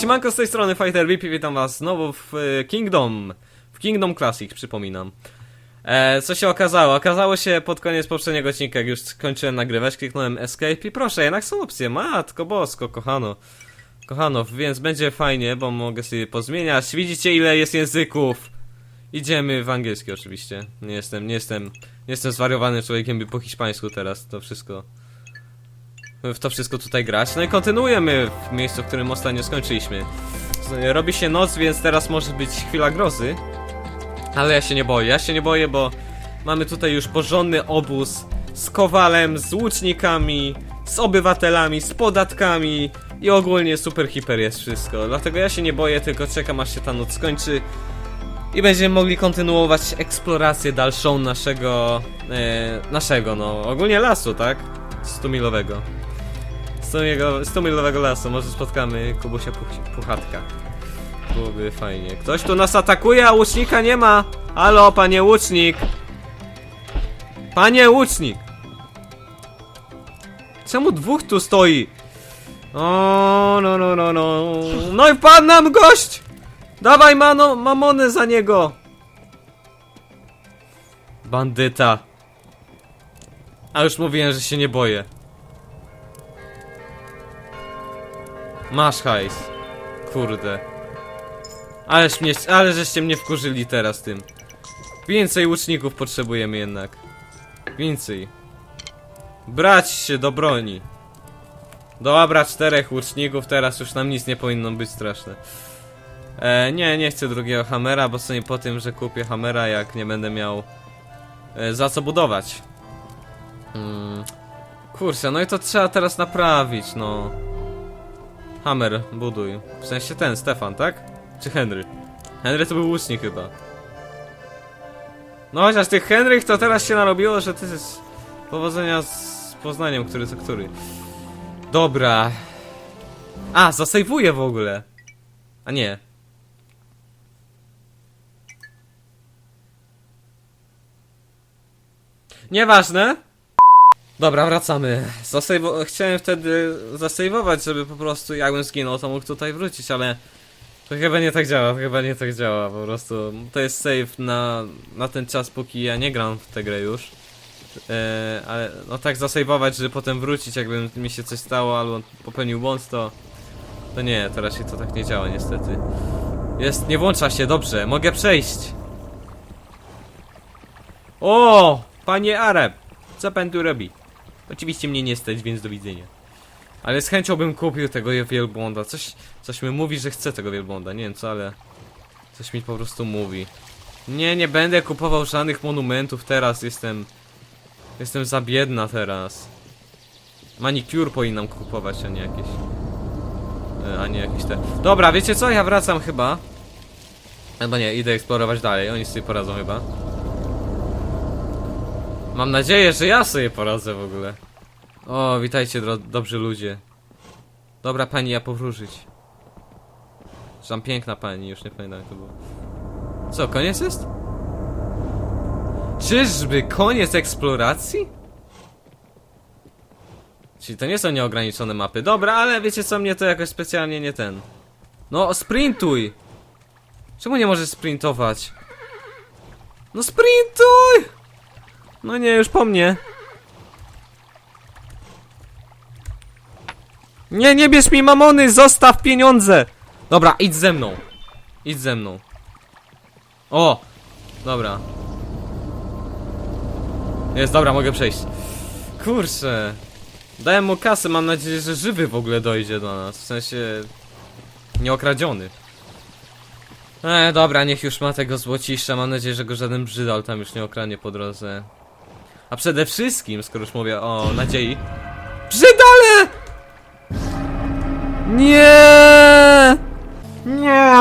Siemanko z tej strony Fighter VIP, witam was znowu w e, Kingdom, w Kingdom Classic, przypominam. E, co się okazało? Okazało się pod koniec poprzedniego odcinka, jak już skończyłem nagrywać, kliknąłem Escape i proszę, jednak są opcje, matko bosko, kochano. Kochano, więc będzie fajnie, bo mogę sobie pozmieniać. Widzicie ile jest języków? Idziemy w angielski oczywiście. Nie jestem, nie jestem, nie jestem zwariowanym człowiekiem, by po hiszpańsku teraz to wszystko w to wszystko tutaj grać. No i kontynuujemy w miejscu, w którym ostatnio skończyliśmy. Robi się noc, więc teraz może być chwila grozy. Ale ja się nie boję, ja się nie boję, bo mamy tutaj już porządny obóz z kowalem, z łucznikami, z obywatelami, z podatkami i ogólnie super hiper jest wszystko. Dlatego ja się nie boję, tylko czekam aż się ta noc skończy i będziemy mogli kontynuować eksplorację dalszą naszego, e, naszego no, ogólnie lasu, tak? 100-milowego. 100-milowego lasu, może spotkamy Kubusia Puch Puchatka. Byłoby fajnie. Ktoś tu nas atakuje, a łucznika nie ma! Halo, panie łucznik! Panie łucznik! Czemu dwóch tu stoi? O, no, no, no, no. No i pan nam gość! Dawaj mano, mamonę za niego! Bandyta. A już mówiłem, że się nie boję. Masz hajs. Kurde. Ależ mnie, ale żeście mnie wkurzyli teraz tym. Więcej łuczników potrzebujemy jednak. Więcej. Brać się do broni. Dobra, czterech łuczników, teraz już nam nic nie powinno być straszne. E, nie, nie chcę drugiego hamera, bo sobie po tym, że kupię hamera, jak nie będę miał e, za co budować. Mm. Kurczę, no i to trzeba teraz naprawić, no. Hammer, buduj. W sensie ten, Stefan, tak? Czy Henry? Henry to był łucznik chyba. No chociaż tych Henrych to teraz się narobiło, że to jest powodzenia z Poznaniem, który to który. Dobra. A, zasejwuję w ogóle. A nie. Nieważne. Dobra, wracamy. Zasejwo- chciałem wtedy zasejwować, żeby po prostu jakbym zginął, to mógł tutaj wrócić, ale to chyba nie tak działa, chyba nie tak działa, po prostu to jest save na, na ten czas, póki ja nie gram w tę grę już. E, ale no tak zasejwować, żeby potem wrócić, jakby mi się coś stało albo popełnił błąd, to to nie, to raczej to tak nie działa niestety. Jest, nie włącza się, dobrze, mogę przejść. O, panie Arab, co pan tu robi? Oczywiście mnie nie stać, więc do widzenia. Ale z chęcią bym kupił tego wielbłąda. Coś, coś mi mówi, że chce tego wielbłąda. Nie wiem co, ale coś mi po prostu mówi. Nie, nie będę kupował żadnych monumentów teraz. Jestem, jestem za biedna teraz. Manicure powinnam kupować, a nie jakieś, e, a nie jakieś te. Dobra, wiecie co? Ja wracam chyba. Albo nie, idę eksplorować dalej. Oni sobie poradzą chyba. Mam nadzieję, że ja sobie poradzę w ogóle. O, witajcie dobrzy ludzie. Dobra pani, ja powróżyć. Że tam piękna pani, już nie pamiętam jak to było. Co, koniec jest? Czyżby koniec eksploracji? Czyli to nie są nieograniczone mapy. Dobra, ale wiecie co, mnie to jakoś specjalnie nie ten. No, sprintuj! Czemu nie możesz sprintować? No sprintuj! No nie, już po mnie. Nie, nie bierz mi mamony, zostaw pieniądze! Dobra, idź ze mną. Idź ze mną. O! Dobra. Jest, dobra, mogę przejść. Kurczę. Dałem mu kasę, mam nadzieję, że żywy w ogóle dojdzie do nas. W sensie... Nieokradziony. E, dobra, niech już ma tego złocisza. Mam nadzieję, że go żaden brzydal tam już nie okradnie po drodze. A przede wszystkim, skoro już mówię o nadziei. Brzydale! Nie! Nie!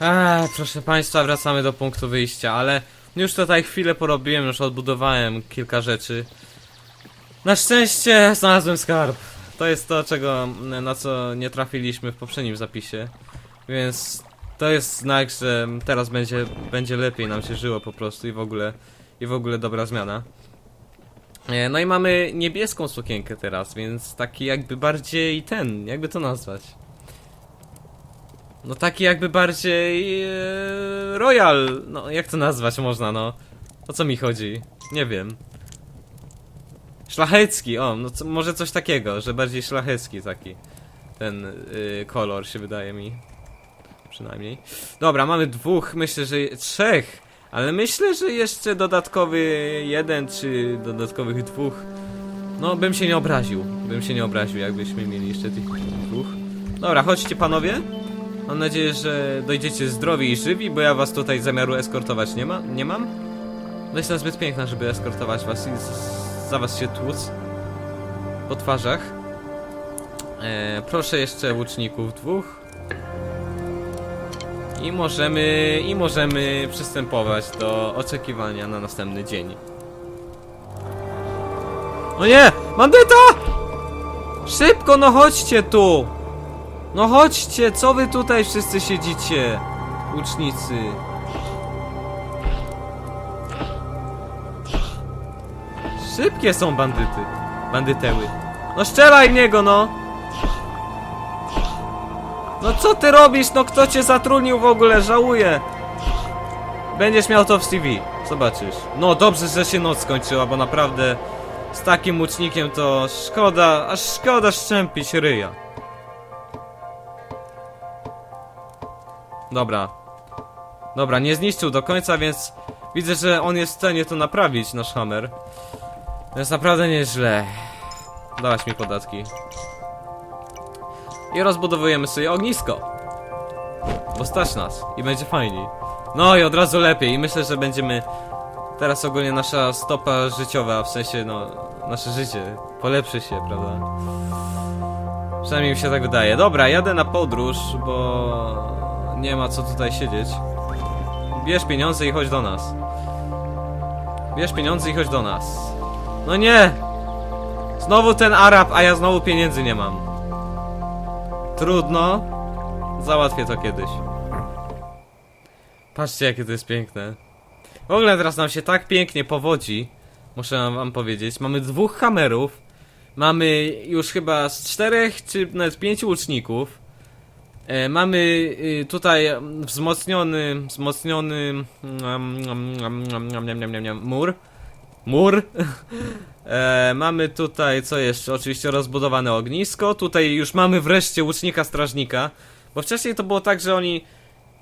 Eee, proszę państwa, wracamy do punktu wyjścia, ale już tutaj chwilę porobiłem, już odbudowałem kilka rzeczy. Na szczęście znalazłem skarb. To jest to, czego, na co nie trafiliśmy w poprzednim zapisie. Więc to jest znak, że teraz będzie, będzie lepiej nam się żyło po prostu i w ogóle, i w ogóle dobra zmiana. E, No i mamy niebieską sukienkę teraz, więc taki jakby bardziej ten, jakby to nazwać. No taki jakby bardziej e, royal, no jak to nazwać można, no. O co mi chodzi? Nie wiem. Szlachecki, o, no co, może coś takiego, że bardziej szlachecki taki. Ten y, kolor się wydaje mi. Przynajmniej. Dobra, mamy dwóch, myślę, że trzech. Ale myślę, że jeszcze dodatkowy jeden, czy dodatkowych dwóch. No, bym się nie obraził. Bym się nie obraził, jakbyśmy mieli jeszcze tych dwóch. Dobra, chodźcie panowie. Mam nadzieję, że dojdziecie zdrowi i żywi, bo ja was tutaj zamiaru eskortować nie, ma, nie mam. No jestem zbyt piękna, żeby eskortować was i za was się tłuc. Po twarzach. E, proszę jeszcze łuczników dwóch. I możemy, i możemy przystępować do oczekiwania na następny dzień. O nie! Bandyta! Szybko, no chodźcie tu! No chodźcie, co wy tutaj wszyscy siedzicie? Łucznicy. Szybkie są bandyty. Bandyteły. No strzelaj w niego, no! No co ty robisz? No kto cię zatrudnił w ogóle? Żałuję. Będziesz miał to w CV. Zobaczysz. No dobrze, że się noc skończyła, bo naprawdę z takim łucznikiem to szkoda, aż szkoda szczępić ryja. Dobra. Dobra, nie zniszczył do końca, więc widzę, że on jest w stanie to naprawić, nasz hammer. Więc naprawdę nieźle. Dałaś mi podatki. I rozbudowujemy sobie ognisko. Bo stać nas i będzie fajniej. No i od razu lepiej i myślę, że będziemy teraz ogólnie nasza stopa życiowa, w sensie no nasze życie polepszy się, prawda? Przynajmniej mi się tak wydaje. Dobra, jadę na podróż, bo nie ma co tutaj siedzieć. Bierz pieniądze i chodź do nas. Bierz pieniądze i chodź do nas. No nie! Znowu ten Arab, a ja znowu pieniędzy nie mam. Trudno. Załatwię to kiedyś. Patrzcie, jakie to jest piękne. W ogóle teraz nam się tak pięknie powodzi. Muszę wam powiedzieć. Mamy dwóch hamerów. Mamy już chyba z czterech, czy nawet pięciu łuczników. E, mamy y, tutaj wzmocniony, wzmocniony mm, mm, mm, mur. Mur. E, mamy tutaj, co jeszcze? Oczywiście rozbudowane ognisko. Tutaj już mamy wreszcie łucznika strażnika. Bo wcześniej to było tak, że oni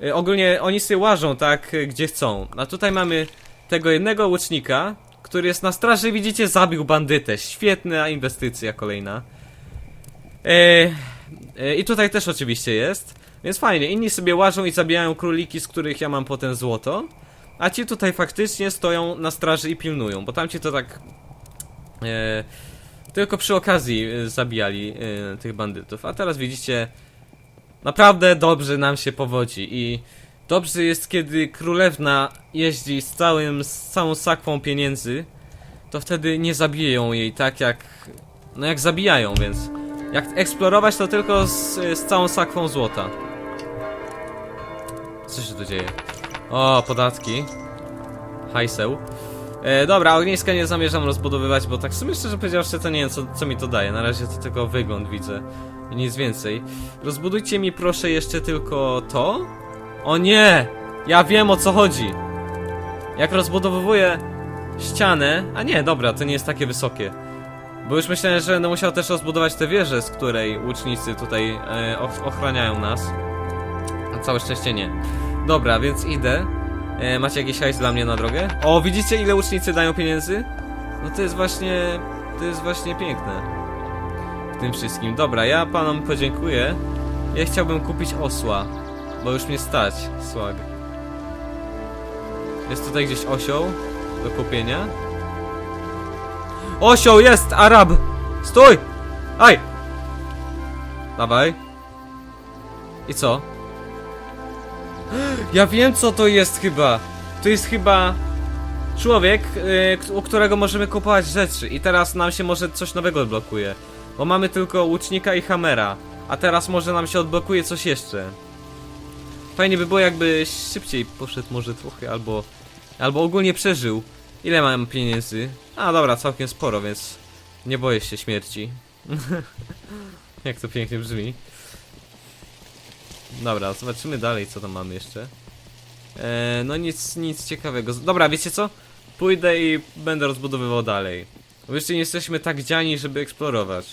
e, ogólnie oni sobie łażą tak, e, gdzie chcą. A tutaj mamy tego jednego łucznika, który jest na straży, widzicie, zabił bandytę. Świetna inwestycja kolejna. E, e, I tutaj też oczywiście jest. Więc fajnie, inni sobie łażą i zabijają króliki, z których ja mam potem złoto. A ci tutaj faktycznie stoją na straży i pilnują, bo tamci to tak E, tylko przy okazji e, zabijali e, tych bandytów. A teraz widzicie, naprawdę dobrze nam się powodzi i dobrze jest, kiedy królewna jeździ z, całym, z całą sakwą pieniędzy, to wtedy nie zabiją jej tak jak, no jak zabijają, więc jak eksplorować to tylko z, z całą sakwą złota. Co się tu dzieje? O, podatki. Hajseł. E, dobra, ogniska nie zamierzam rozbudowywać, bo tak w sumie szczerze powiedziawszy to nie wiem co, co mi to daje. Na razie to tylko wygląd widzę. I nic więcej. Rozbudujcie mi proszę jeszcze tylko to. O nie! Ja wiem o co chodzi. Jak rozbudowuję ścianę... A nie, dobra, to nie jest takie wysokie. Bo już myślałem, że będę musiał też rozbudować tę wieżę, z której łucznicy tutaj e, och- ochraniają nas. A całe szczęście nie. Dobra, więc idę. E, macie jakiś hajs dla mnie na drogę? O, widzicie ile łucznicy dają pieniędzy? No to jest właśnie... To jest właśnie piękne. W tym wszystkim. Dobra, ja panom podziękuję. Ja chciałbym kupić osła. Bo już mnie stać. Swag. Jest tutaj gdzieś osioł do kupienia. Osioł jest! Arab! Stój! Aj! Dawaj. I co? Ja wiem co to jest chyba. To jest chyba człowiek, yy, u którego możemy kupować rzeczy i teraz nam się może coś nowego odblokuje. Bo mamy tylko łucznika i hamera, a teraz może nam się odblokuje coś jeszcze. Fajnie by było jakby szybciej poszedł może trochę, albo albo ogólnie przeżył. Ile mam pieniędzy? A dobra, całkiem sporo, więc nie boję się śmierci. Jak to pięknie brzmi. Dobra, zobaczymy dalej, co tam mamy jeszcze. E, no nic, nic ciekawego. Dobra, wiecie co? Pójdę i będę rozbudowywał dalej. Bo jeszcze nie jesteśmy tak dziani, żeby eksplorować.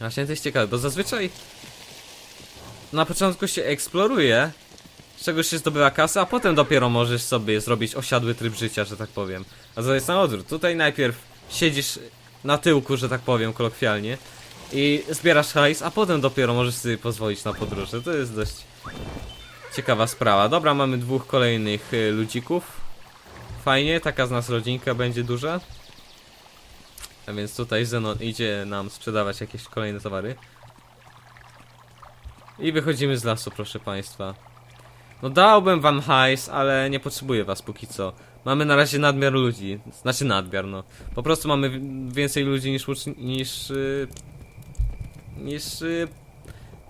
Właśnie to jest ciekawe, bo zazwyczaj na początku się eksploruje, z czego się zdobywa kasę, a potem dopiero możesz sobie zrobić osiadły tryb życia, że tak powiem. A to jest na odwrót. Tutaj najpierw siedzisz na tyłku, że tak powiem, kolokwialnie i zbierasz hajs, a potem dopiero możesz sobie pozwolić na podróże. To jest dość ciekawa sprawa. Dobra, mamy dwóch kolejnych y, ludzików. Fajnie, taka z nas rodzinka będzie duża. A więc tutaj Zenon idzie nam sprzedawać jakieś kolejne towary. I wychodzimy z lasu, proszę państwa. No dałbym wam hajs, ale nie potrzebuję was póki co. Mamy na razie nadmiar ludzi. Znaczy nadmiar, no. Po prostu mamy wi- więcej ludzi niż niż... Yy, niż... Yy,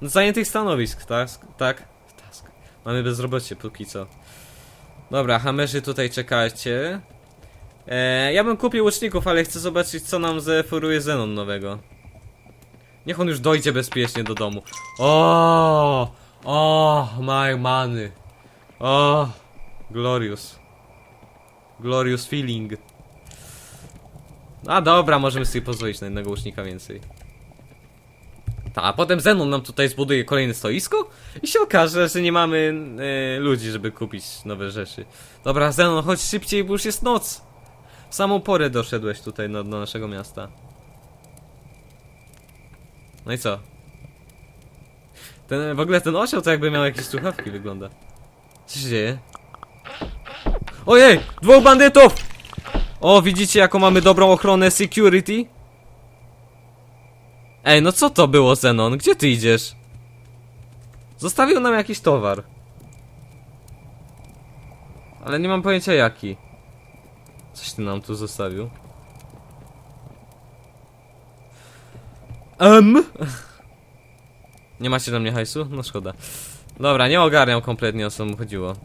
no, zajętych stanowisk, tak? Tak? Task. Mamy bezrobocie póki co. Dobra, hamerzy tutaj czekajcie. E, ja bym kupił łuczników, ale chcę zobaczyć co nam zaoferuje Zenon nowego. Niech on już dojdzie bezpiecznie do domu. O, o, my money. O, glorious. Glorious feeling. A dobra, możemy sobie pozwolić na jednego łucznika więcej. Ta, a potem Zenon nam tutaj zbuduje kolejne stoisko i się okaże, że nie mamy e, ludzi, żeby kupić nowe rzeczy. Dobra, Zenon, chodź szybciej, bo już jest noc. W samą porę doszedłeś tutaj do, naszego miasta. No i co? Ten, w ogóle ten osioł to jakby miał jakieś słuchawki wygląda. Co się dzieje? Ojej! Dwóch bandytów! O, widzicie jaką mamy dobrą ochronę security? Ej, no co to było, Zenon? Gdzie ty idziesz? Zostawił nam jakiś towar. Ale nie mam pojęcia jaki. Coś ty nam tu zostawił. Em? Nie macie na mnie hajsu? No szkoda. Dobra, nie ogarniam kompletnie o co mu chodziło.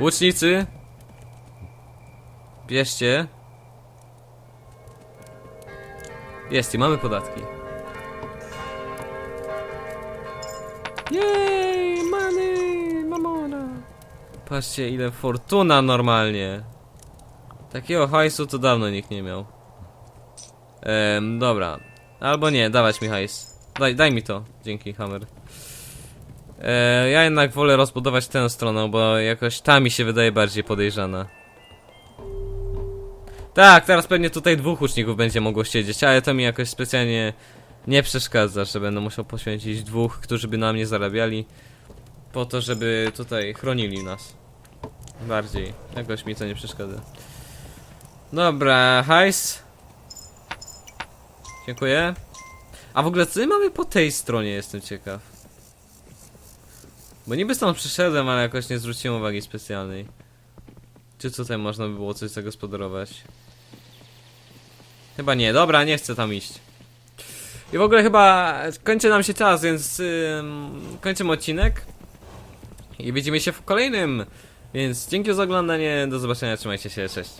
Łucznicy! Bierzcie. Jest i mamy podatki. Jej, money, mamona. Patrzcie ile fortuna normalnie. Takiego hajsu to dawno nikt nie miał. Ehm, dobra. Albo nie, dawać mi hajs. Daj, daj mi to. Dzięki, Hammer. Eee, ja jednak wolę rozbudować tę stronę, bo jakoś ta mi się wydaje bardziej podejrzana. Tak, teraz pewnie tutaj dwóch łuczników będzie mogło siedzieć, ale to mi jakoś specjalnie nie przeszkadza, że będę musiał poświęcić dwóch, którzy by na mnie zarabiali. Po to, żeby tutaj chronili nas. Bardziej. Jakoś mi to nie przeszkadza. Dobra, hajs. Dziękuję. A w ogóle co my mamy po tej stronie, jestem ciekaw. Bo niby stąd przyszedłem, ale jakoś nie zwróciłem uwagi specjalnej. Czy tutaj można by było coś zagospodarować? Chyba nie, dobra, nie chcę tam iść. I w ogóle chyba kończy nam się czas, więc ym, kończymy odcinek. I widzimy się w kolejnym. Więc dzięki za oglądanie, do zobaczenia, trzymajcie się, cześć.